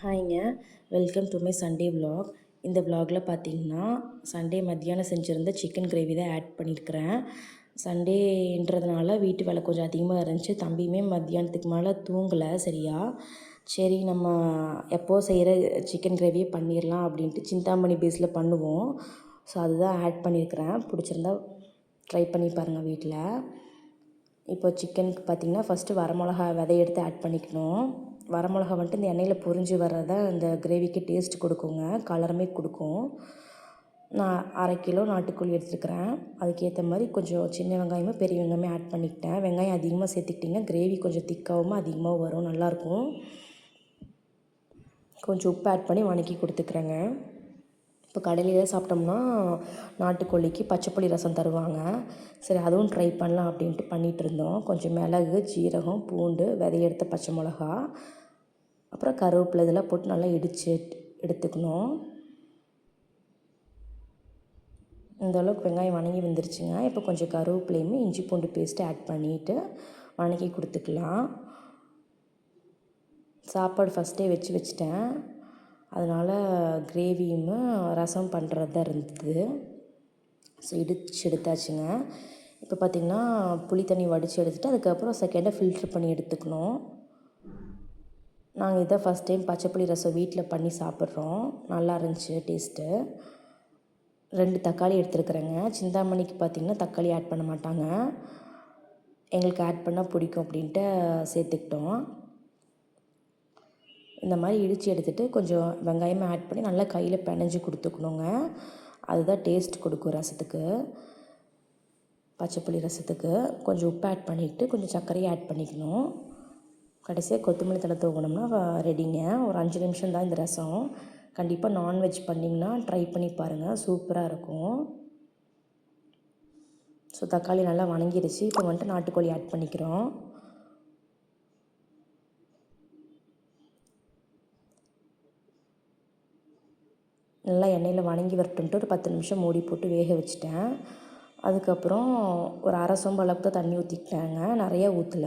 ஹாய்ங்க. Welcome to my Sunday vlog இந்த விலாகில் பார்த்தீங்கன்னா சண்டே மத்தியானம் செஞ்சுருந்த சிக்கன் கிரேவி தான் ஆட் பண்ணியிருக்கிறேன் சண்டேன்றதுனால வீட்டு வேலை கொஞ்சம் அதிகமாக இருந்துச்சு. தம்பியுமே மத்தியானத்துக்கு மேலே தூங்கலை சரியா? சரி நம்ம எப்போது செய்கிற சிக்கன் கிரேவியே பண்ணிடலாம் அப்படின்ட்டு சிந்தாமணி பேஸில் பண்ணுவோம். ஸோ அதுதான் ஆட் பண்ணியிருக்கிறேன் பிடிச்சிருந்தா ட்ரை பண்ணி பாருங்கள் வீட்டில் இப்போ சிக்கனுக்கு பார்த்திங்கன்னா ஃபஸ்ட்டு வரமிளகா விதைய எடுத்து ஆட் பண்ணிக்கணும். வரமிளகா வந்துட்டு இந்த எண்ணெயில் பொரிஞ்சு வர்றது அந்த இந்த கிரேவிக்கு டேஸ்ட் கொடுக்குங்க. கலருமே கொடுக்கும். நான் அரை கிலோ நாட்டுக்கோழி எடுத்துருக்கிறேன். அதுக்கேற்ற மாதிரி கொஞ்சம் சின்ன வெங்காயமும் பெரிய வெங்காயமே ஆட் பண்ணிக்கிட்டேன். வெங்காயம் அதிகமாக சேர்த்துக்கிட்டிங்கன்னா கிரேவி கொஞ்சம் திக்காகவும் அதிகமாக வரும். நல்லாயிருக்கும். கொஞ்சம் உப்பு ஆட் பண்ணி வணக்கி கொடுத்துக்கிறேங்க. இப்போ கடையிலே சாப்பிட்டோம்னா நாட்டுக்கோழிக்கு பச்சைப்புளி ரசம் தருவாங்க. சரி அதுவும் ட்ரை பண்ணலாம் அப்படின்ட்டு பண்ணிகிட்டு இருந்தோம். கொஞ்சம் மிளகு ஜீரகம் பூண்டு விதையெடுத்த பச்சை மிளகா அப்புறம் கருவேப்பிலை இதெல்லாம் போட்டு நல்லா இடித்து எடுத்துக்கணும். இந்த அளவுக்கு வெங்காயம் வணங்கி வந்துருச்சுங்க. இப்போ கொஞ்சம் கருவேப்பிலையுமே இஞ்சி பூண்டு பேஸ்ட்டு ஆட் பண்ணிவிட்டு வணக்கி கொடுத்துக்கலாம். சாப்பாடு ஃபஸ்ட்டே வச்சு வச்சிட்டேன். அதனால் கிரேவியும் ரசம் பண்ணுறதா இருந்தது. ஸோ இடிச்சு எடுத்தாச்சுங்க. இப்போ பார்த்திங்கன்னா புளி தண்ணி வடித்து எடுத்துகிட்டு அதுக்கப்புறம் செகண்டாக ஃபில்ட்ரு பண்ணி எடுத்துக்கணும். நாங்கள் இதை ஃபஸ்ட் டைம் பச்சைப்புளி ரசம் வீட்டில் பண்ணி சாப்பிட்றோம். நல்லா இருந்துச்சு டேஸ்ட்டு ரெண்டு தக்காளி எடுத்துருக்குறேங்க. சிந்தாமணிக்கு பார்த்திங்கன்னா தக்காளி ஆட் பண்ண மாட்டாங்க. எங்களுக்கு ஆட் பண்ணால் பிடிக்கும் அப்படின்ட்டு சேர்த்துக்கிட்டோம். இந்த மாதிரி இடித்து எடுத்துகிட்டு கொஞ்சம் வெங்காயமே ஆட் பண்ணி நல்லா கையில் பிணைஞ்சு கொடுத்துக்கணுங்க. அதுதான் டேஸ்ட் கொடுக்கும் ரசத்துக்கு. பச்சைப்புளி ரசத்துக்கு. கொஞ்சம் உப்பு ஆட் பண்ணிக்கிட்டு கொஞ்சம் சர்க்கரையை ஆட் பண்ணிக்கணும். கடைசியாக கொத்தமல்லி தலை தூக்கணும்னா ரெடிங்க ஒரு அஞ்சு நிமிஷம் தான் இந்த ரசம். கண்டிப்பாக நான்வெஜ் பண்ணிங்கன்னா ட்ரை பண்ணி பாருங்கள் சூப்பராக இருக்கும். ஸோ தக்காளி நல்லா வணங்கிடுச்சு இப்போ வந்துட்டு நாட்டுக்கோழி ஆட் பண்ணிக்கிறோம். நல்லா எண்ணெயில் வணங்கி வரட்டுன்ட்டு ஒரு பத்து நிமிஷம் மூடி போட்டு வேக வச்சுட்டேன். அதுக்கப்புறம் ஒரு அரை சொம்பு அளவுக்கு தான் தண்ணி ஊற்றிக்கிட்டேங்க நிறையா ஊற்றல